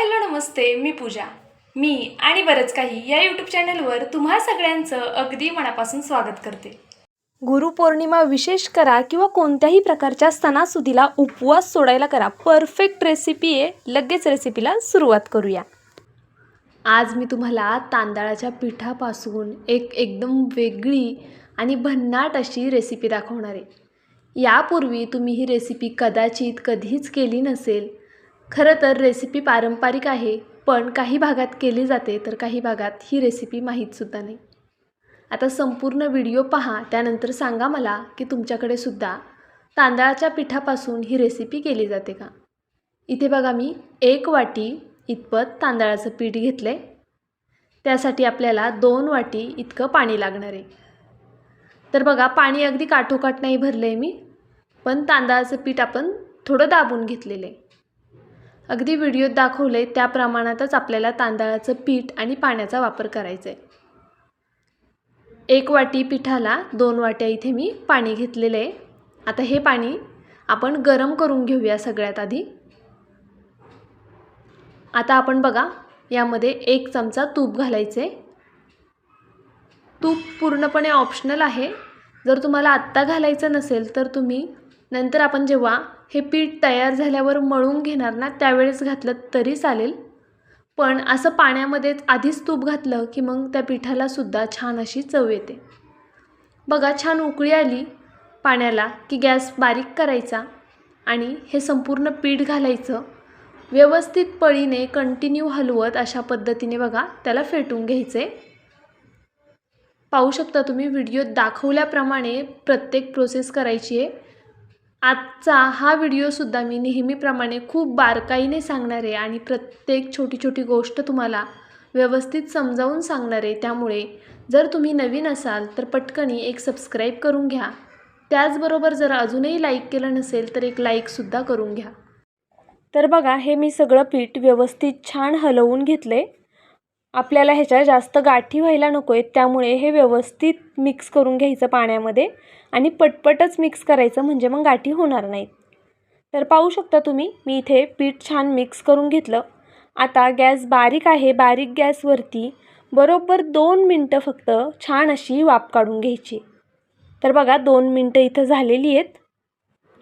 Hello नमस्ते मी पूजा. मी आणि बरंच काही या यूट्यूब चॅनलवर तुम्हा सगळ्यांचं अगदी मनापासून स्वागत करते. गुरुपौर्णिमा विशेष करा किंवा कोणत्याही प्रकारच्या सणासुदीला उपवास सोडायला करा परफेक्ट रेसिपी आहे लगेच रेसिपीला सुरुवात करूया. आज मी तुम्हाला तांदळाच्या पिठापासून एक एकदम वेगळी आणि भन्नाट अशी रेसिपी दाखवणार आहे. यापूर्वी तुम्ही ही रेसिपी कदाचित कधीच केली नसेल खरं तर रेसिपी पारंपरिक आहे पण काही भागात केली जाते तर काही भागात ही रेसिपी माहीतसुद्धा नाही. आता संपूर्ण व्हिडिओ पहा त्यानंतर सांगा मला की तुमच्याकडे सुद्धा तांदळाच्या पिठापासून ही रेसिपी केली जाते का? इथे बघा मी एक वाटी इतपत तांदळाचं पीठ घेतलं आहे त्यासाठी आपल्याला दोन वाटी इतकं पाणी लागणार आहे. तर बघा पाणी अगदी काठोकाठ नाही भरलं आहे मी पण तांदळाचं पीठ आपण थोडं दाबून घेतलेलं आहे. अगदी व्हिडिओत दाखवलं आहे त्या प्रमाणातच आपल्याला तांदळाचं पीठ आणि पाण्याचा वापर करायचा आहे एक वाटी पिठाला दोन वाट्या इथे मी पाणी घेतलेलं आहे आता हे पाणी आपण गरम करून घेऊया सगळ्यात आधी. आता आपण बघा यामध्ये एक चमचा तूप घालायचे तूप पूर्णपणे ऑप्शनल आहे. जर तुम्हाला आत्ता घालायचं नसेल तर तुम्ही नंतर आपण जेव्हा हे पीठ तयार झाल्यावर मळून घेणार ना त्यावेळेस घातलं तरी चालेल. पण असं पाण्यामध्येच आधीच तूप घातलं की मग त्या पिठालासुद्धा छान अशी चव येते. बघा छान उकळी आली पाण्याला की गॅस बारीक करायचा आणि हे संपूर्ण पीठ घालायचं. व्यवस्थित पळीने कंटिन्यू हलवत अशा पद्धतीने बघा त्याला फेटून घ्यायचे. पाहू शकता तुम्ही व्हिडिओत दाखवल्याप्रमाणे प्रत्येक प्रोसेस करायची आहे. आजचा हा व्हिडिओसुद्धा मी नेहमीप्रमाणे खूप बारकाईने सांगणार आहे आणि प्रत्येक छोटी छोटी गोष्ट तुम्हाला व्यवस्थित समजावून सांगणार आहे. त्यामुळे जर तुम्ही नवीन असाल तर पटकनी एक सबस्क्राईब करून घ्या. त्याचबरोबर जर अजूनही लाईक केलं नसेल तर एक लाईकसुद्धा करून घ्या. तर बघा हे मी सगळं पीठ व्यवस्थित छान हलवून घेतलं आहे आपल्याला ह्याच्या जास्त गाठी व्हायला नको आहेत त्यामुळे हे व्यवस्थित मिक्स करून घ्यायचं पाण्यामध्ये आणि पटपटच मिक्स करायचं म्हणजे मग गाठी होणार नाहीत. तर पाहू शकता तुम्ही मी इथे पीठ छान मिक्स करून घेतलं. आता गॅस बारीक आहे बारीक गॅसवरती बरोबर दोन मिनटं फक्त छान अशी वाफ काढून घ्यायची. तर बघा दोन मिनटं इथं झालेली आहेत.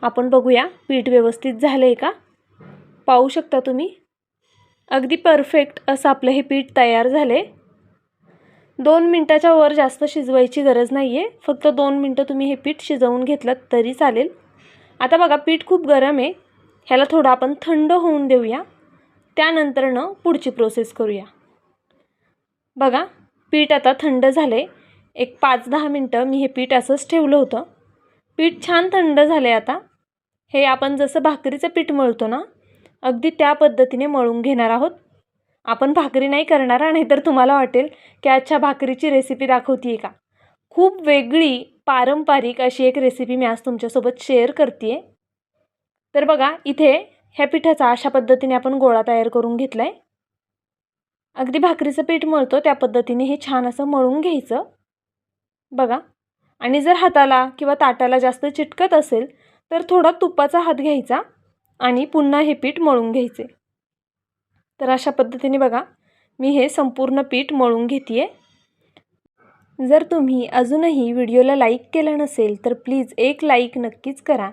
आपण बघूया पीठ व्यवस्थित झालं आहे का? पाहू शकता तुम्ही? अगदी परफेक्ट असं आपलं हे पीठ तयार झाले दोन मिनटाच्या वर जास्त शिजवायची गरज नाही आहे फक्त दोन मिनटं तुम्ही हे पीठ शिजवून घेतलं तरी चालेल. आता बघा पीठ खूप गरम आहे. ह्याला थोडं आपण थंड होऊन देऊया. त्यानंतरनं पुढची प्रोसेस करूया. बघा पीठ आता थंड झालं आहे एक पाच दहा मिनटं मी हे पीठ असंच ठेवलं होतं. पीठ छान थंड झालं आहे आता. हे आपण जसं भाकरीचं पीठ मळतो ना अगदी त्या पद्धतीने मळून घेणार आहोत. आपण भाकरी नाही करणार नाही तर तुम्हाला वाटेल की अच्छा भाकरीची रेसिपी दाखवते आहे का? खूप वेगळी पारंपरिक अशी एक रेसिपी मी आज तुमच्यासोबत शेअर करते आहे तर बघा इथे ह्या पिठाचा अशा पद्धतीने आपण गोळा तयार करून घेतला आहे अगदी भाकरीचं पीठ मळतो त्या पद्धतीने हे छान असं मळून घ्यायचं. बघा आणि जर हाताला किंवा ताटाला जास्त चिटकत असेल तर थोडा तुपाचा हात घ्यायचा. आणि पुन्हा हे पीठ मळून घ्यायचे. तर अशा पद्धतीने बघा मी हे संपूर्ण पीठ मळून घेते आहे जर तुम्ही अजूनही व्हिडिओला लाईक केलं नसेल तर प्लीज एक लाईक नक्कीच करा.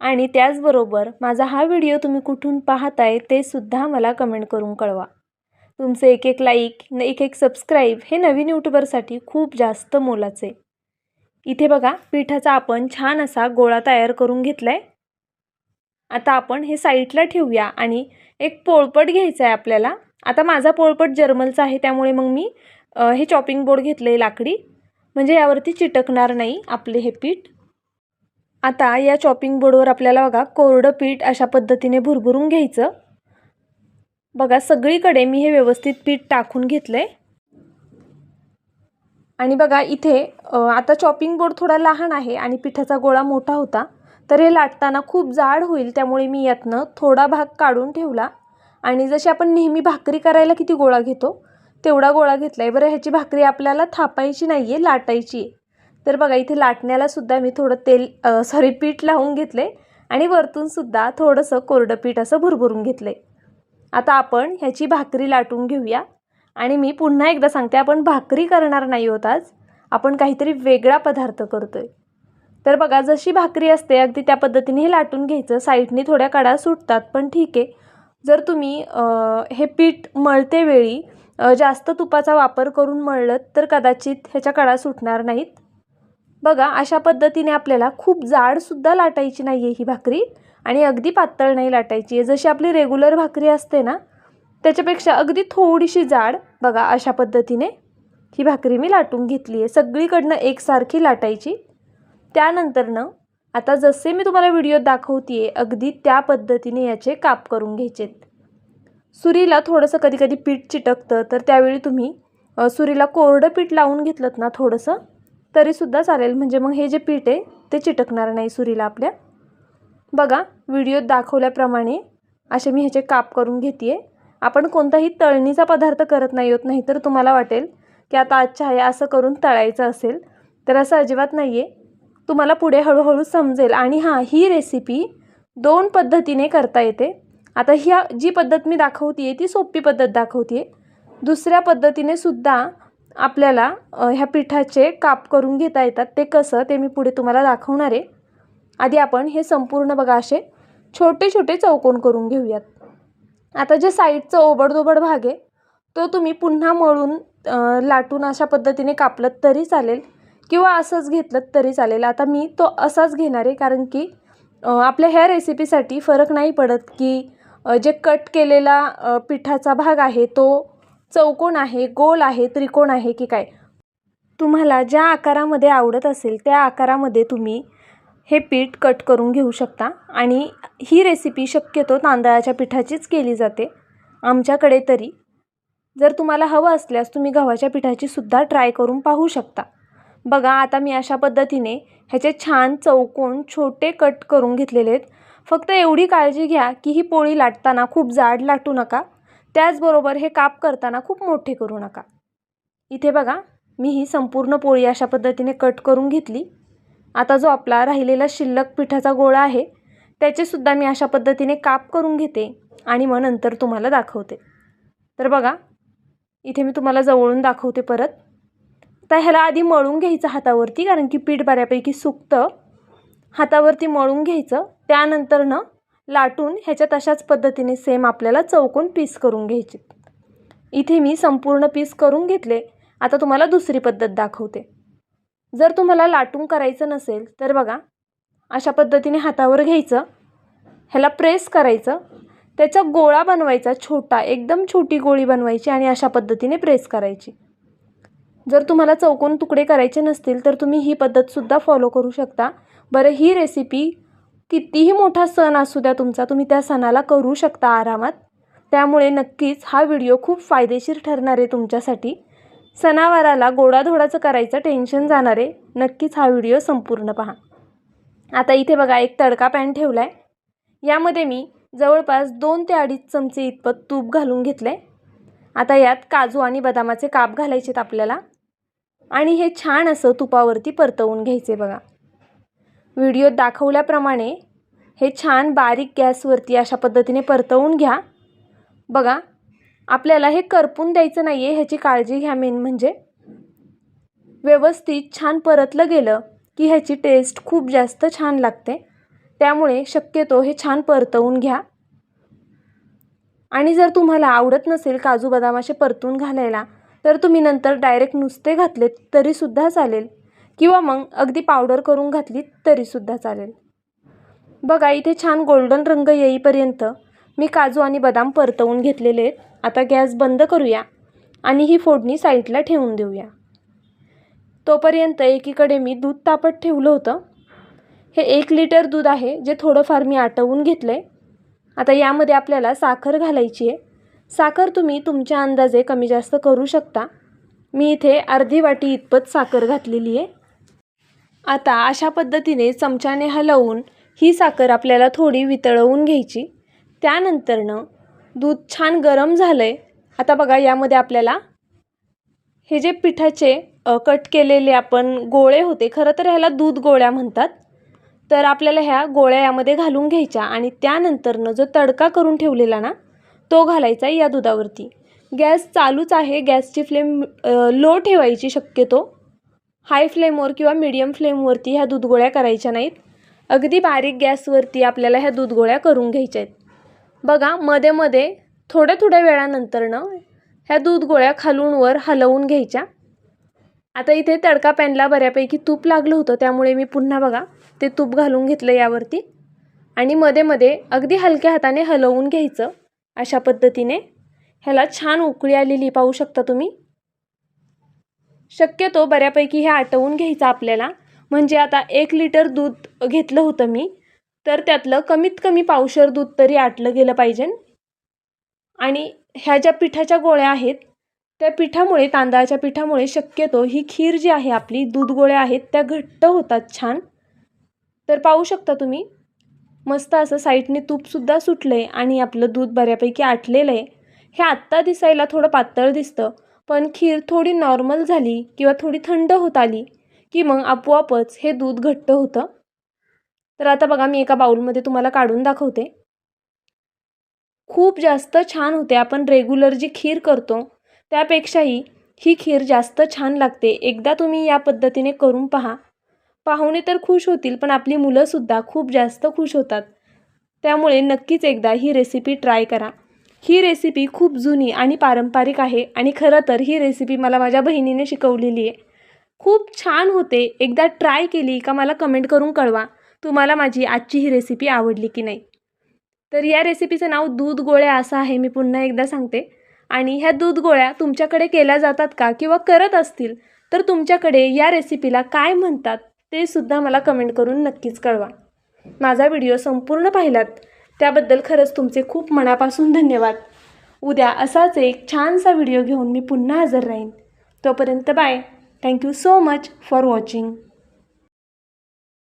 आणि त्याचबरोबर माझा हा व्हिडिओ तुम्ही कुठून पाहताय ते सुद्धा मला कमेंट करून कळवा. तुमचं एक एक लाईक एक एक सबस्क्राईब हे नवीन यूट्यूबरसाठी खूप जास्त मोलाचे. इथे बघा पिठाचा आपण छान असा गोळा तयार करून घेतला आहे आता आपण हे साईडला ठेवूया आणि एक पोळपट घ्यायचा आहे आपल्याला. आता माझा पोळपट जर्मलचा आहे त्यामुळे मग मी हे चॉपिंग बोर्ड घेतलं आहे लाकडी. म्हणजे यावरती चिटकणार नाही आपले हे पीठ. आता या चॉपिंग बोर्डवर आपल्याला बघा कोरडं पीठ अशा पद्धतीने भुरभुरून घ्यायचं. बघा सगळीकडे मी हे व्यवस्थित पीठ टाकून घेतलं आहे आणि बघा इथे आता चॉपिंग बोर्ड थोडा लहान आहे आणि पिठाचा गोळा मोठा होता. तर हे लाटताना खूप जाड होईल त्यामुळे मी यातनं थोडा भाग काढून ठेवला. आणि जशी आपण नेहमी भाकरी करायला किती गोळा घेतो तेवढा गोळा घेतला आहे बरं ह्याची भाकरी आपल्याला थापायची नाही आहे लाटायची आहे. तर बघा इथे लाटण्यालासुद्धा मी थोडं तेल सॉरी पीठ लावून घेतले आणि वरतूनसुद्धा थोडंसं कोरडं पीठ असं भुरभुरून घेतलं आहे आता आपण ह्याची भाकरी लाटून घेऊया. आणि मी पुन्हा एकदा सांगते आपण भाकरी करणार नाही होत आज. आपण काहीतरी वेगळा पदार्थ करतो आहे तर बघा जशी भाकरी असते अगदी त्या पद्धतीने हे लाटून घ्यायचं. साईडने थोड्या कडा सुटतात पण ठीक आहे. जर तुम्ही हे पीठ मळते वेळी जास्त तुपाचा वापर करून मळलं तर कदाचित ह्याच्या कडा सुटणार नाहीत. बघा अशा पद्धतीने आपल्याला खूप जाडसुद्धा लाटायची नाही आहे ही भाकरी आणि अगदी पातळ नाही लाटायची आहे. जशी आपली रेग्युलर भाकरी असते ना त्याच्यापेक्षा अगदी थोडीशी जाड बघा अशा पद्धतीने ही भाकरी मी लाटून घेतली आहे. सगळीकडनं एकसारखी लाटायची. त्यानंतरनं आता जसे मी तुम्हाला व्हिडिओत दाखवते आहे अगदी त्या पद्धतीने याचे काप करून घ्यायचेत. सुरीला थोडंसं कधी कधी पीठ चिटकतं तर त्यावेळी तुम्ही सुरीला कोरडं पीठ लावून घेतलं ना थोडंसं तरीसुद्धा चालेल. म्हणजे मग हे जे पीठ आहे ते चिटकणार नाही सुरीला आपल्या. बघा व्हिडिओत दाखवल्याप्रमाणे असे मी ह्याचे काप करून घेते आहे आपण कोणताही तळणीचा पदार्थ करत नाही होत नाही तर तुम्हाला वाटेल की आता अच्छा आहे असं करून तळायचं असेल तर असं अजिबात नाही आहे तुम्हाला पुढे हळूहळू समजेल. आणि हां ही रेसिपी दोन पद्धतीने करता येते. आता ह्या जी पद्धत मी दाखवते आहे ती सोपी पद्धत दाखवते आहे दुसऱ्या पद्धतीने सुद्धा आपल्याला ह्या पिठाचे काप करून घेता येतात. ते कसं ते मी पुढे तुम्हाला दाखवणार आहे. आधी आपण हे संपूर्ण बघा असे छोटे छोटे चौकोन करून घेऊयात. आता जे साईडचं ओबडदोबड भाग आहे तो तुम्ही पुन्हा मळून लाटून अशा पद्धतीने कापलं तरी चालेल. किंवा असंच घेतलं तरी चालेल. आता मी तो असाच घेणार आहे कारण की आपल्या ह्या रेसिपीसाठी फरक नाही पडत की जे कट केलेला पिठाचा भाग आहे तो चौकोन आहे गोल आहे त्रिकोण आहे की काय? तुम्हाला ज्या आकारामध्ये आवडत असेल त्या आकारामध्ये तुम्ही हे पीठ कट करून घेऊ शकता. आणि ही रेसिपी शक्यतो तांदळाच्या पिठाचीच केली जाते आमच्याकडे तरी. जर तुम्हाला हवं असल्यास तुम्ही गव्हाच्या पिठाची सुद्धा ट्राय करून पाहू शकता. बघा आता मी अशा पद्धतीने ह्याचे छान चौकोन छोटे कट करून घेतलेले आहेत. फक्त एवढी काळजी घ्या की ही पोळी लाटताना खूप जाड लाटू नका. त्याचबरोबर हे काप करताना खूप मोठे करू नका. इथे बघा मी ही संपूर्ण पोळी अशा पद्धतीने कट करून घेतली. आता जो आपला राहिलेला शिल्लक पिठाचा गोळा आहे त्याचेसुद्धा मी अशा पद्धतीने काप करून घेते आणि मग नंतर तुम्हाला दाखवते. तर बघा इथे मी तुम्हाला जवळून दाखवते परत. तर ह्याला आधी मळून घ्यायचं हातावरती कारण की पीठ बऱ्यापैकी सुकतं. हातावरती मळून घ्यायचं. त्यानंतरनं लाटून ह्याच्या तशाच पद्धतीने सेम आपल्याला चौकोन पीस करून घ्यायचे. इथे मी संपूर्ण पीस करून घेतले. आता तुम्हाला दुसरी पद्धत दाखवते. जर तुम्हाला लाटून करायचं नसेल तर बघा अशा पद्धतीने हातावर घ्यायचं. ह्याला प्रेस करायचं. त्याचा गोळा बनवायचा छोटा एकदम छोटी गोळी बनवायची आणि अशा पद्धतीने प्रेस करायची. जर तुम्हाला चौकोन तुकडे करायचे नसतील तर तुम्ही ही पद्धतसुद्धा फॉलो करू शकता. बरं ही रेसिपी कितीही मोठा सण असू द्या तुमचा तुम्ही त्या सणाला करू शकता आरामात. त्यामुळे नक्कीच हा व्हिडिओ खूप फायदेशीर ठरणार आहे तुमच्यासाठी. सणावाराला गोडाधोडाचं करायचं टेन्शन जाणार आहे. नक्कीच हा व्हिडिओ संपूर्ण पहा. आता इथे बघा एक तडका पॅन ठेवला आहे यामध्ये मी जवळपास दोन ते अडीच चमचे इतपत तूप घालून घेतलं आहे आता यात काजू आणि बदामाचे काप घालायचेत आपल्याला. आणि हे छान असं तुपावरती परतवून घ्यायचे बघा. व्हिडिओत दाखवल्याप्रमाणे हे छान बारीक गॅसवरती अशा पद्धतीने परतवून घ्या. बघा आपल्याला हे करपून द्यायचं नाही आहे ह्याची काळजी घ्या मेन म्हणजे. व्यवस्थित छान परतलं गेलं की ह्याची टेस्ट खूप जास्त छान लागते. त्यामुळे शक्यतो हे छान परतवून घ्या. आणि जर तुम्हाला आवडत नसेल काजू बदाम असे परतून घालायला तर तुम्ही नंतर डायरेक्ट नुसते घातलेत तरीसुद्धा चालेल. किंवा मग अगदी पावडर करून घातली तरीसुद्धा चालेल. बघा इथे छान गोल्डन रंग येईपर्यंत मी काजू आणि बदाम परतवून घेतलेले आहेत. आता गॅस बंद करूया आणि ही फोडणी साईडला ठेवून देऊया. तोपर्यंत एकीकडे मी दूध तापत ठेवलं होतं. हे एक लिटर दूध आहे जे थोडंफार मी आटवून घेतलं आहे आता यामध्ये आपल्याला साखर घालायची आहे. साखर तुम्ही तुमच्या अंदाजे कमी जास्त करू शकता. मी इथे अर्धी वाटी इतपत साखर घातलेली आहे. आता अशा पद्धतीने चमच्याने हलवून ही साखर आपल्याला थोडी वितळवून घ्यायची. त्यानंतरनं दूध छान गरम झालं आहे आता बघा यामध्ये आपल्याला हे जे पिठाचे कट केलेले आपण गोळे होते खरं तर ह्याला दूध गोळ्या म्हणतात. तर आपल्याला ह्या गोळ्या यामध्ये घालून घ्यायच्या आणि त्यानंतरनं जो तडका करून ठेवलेला ना तो घालायचा या दुधावरती. गॅस चालूच आहे. गॅसची फ्लेम लो ठेवायची शक्यतो. हाय फ्लेमवर किंवा मिडियम फ्लेमवरती ह्या दूधगोळ्या करायच्या नाहीत. अगदी बारीक गॅसवरती आपल्याला ह्या दूधगोळ्या करून घ्यायच्या आहेत. बघा मध्ये मध्ये थोड्या थोड्या वेळानंतरनं ह्या दूधगोळ्या खालून वर हलवून घ्यायच्या. आता इथे तडका पॅनला बऱ्यापैकी तूप लागलं होतं त्यामुळे मी पुन्हा बघा ते तूप घालून घेतलं यावरती. आणि मध्ये मध्ये अगदी हलक्या हाताने हलवून घ्यायचं. अशा पद्धतीने ह्याला छान उकळी आलेली पाहू शकता तुम्ही. शक्यतो बऱ्यापैकी हे आटवून घ्यायचं आपल्याला. म्हणजे आता एक लिटर दूध घेतलं होतं मी तर त्यातलं कमीत कमी पावशर दूध तरी आटलं गेलं पाहिजे. आणि ह्या ज्या पिठाच्या गोळ्या आहेत त्या पिठामुळे तांदळाच्या पिठामुळे शक्यतो ही खीर जी आहे आपली दूध गोळ्या आहेत त्या घट्ट होतात छान. तर पाहू शकता तुम्ही. मस्त असं साईडने तूपसुद्धा सुटलं आहे आणि आपलं दूध बऱ्यापैकी आटलेलं आहे. हे आत्ता दिसायला थोडं पातळ दिसतं पण खीर थोडी नॉर्मल झाली किंवा थोडी थंड होत आली की मग आपोआपच हे दूध घट्ट होतं. तर आता बघा मी एका बाऊलमध्ये तुम्हाला काढून दाखवते. खूप जास्त छान होते. आपण रेग्युलर जी खीर करतो त्यापेक्षाही ही खीर जास्त छान लागते. एकदा तुम्ही या पद्धतीने करून पहा. पाहुणे तर खुश होतील पण आपली मुलंसुद्धा खूप जास्त खुश होतात. त्यामुळे नक्कीच एकदा ही रेसिपी ट्राय करा. ही रेसिपी खूप जुनी आणि पारंपरिक आहे आणि खरं तर ही रेसिपी मला माझ्या बहिणीने शिकवलेली आहे. खूप छान होते. एकदा ट्राय केली का मला कमेंट करून कळवा तुम्हाला माझी आजची ही रेसिपी आवडली की नाही. तर या रेसिपीचं नाव दूध गोळ्या असं आहे मी पुन्हा एकदा सांगते. आणि ह्या दूध गोळ्या तुमच्याकडे केल्या जातात का किंवा करत असतील तर तुमच्याकडे या रेसिपीला काय म्हणतात? ते सुद्धा मला कमेंट करून नक्कीच कळवा. माझा व्हिडिओ संपूर्ण पाहिलात त्याबद्दल खरंच तुमचे खूप मनापासून धन्यवाद. उद्या असाच एक छानसा व्हिडिओ घेऊन मी पुन्हा हजर राहीन. तोपर्यंत bye thank you so much for watching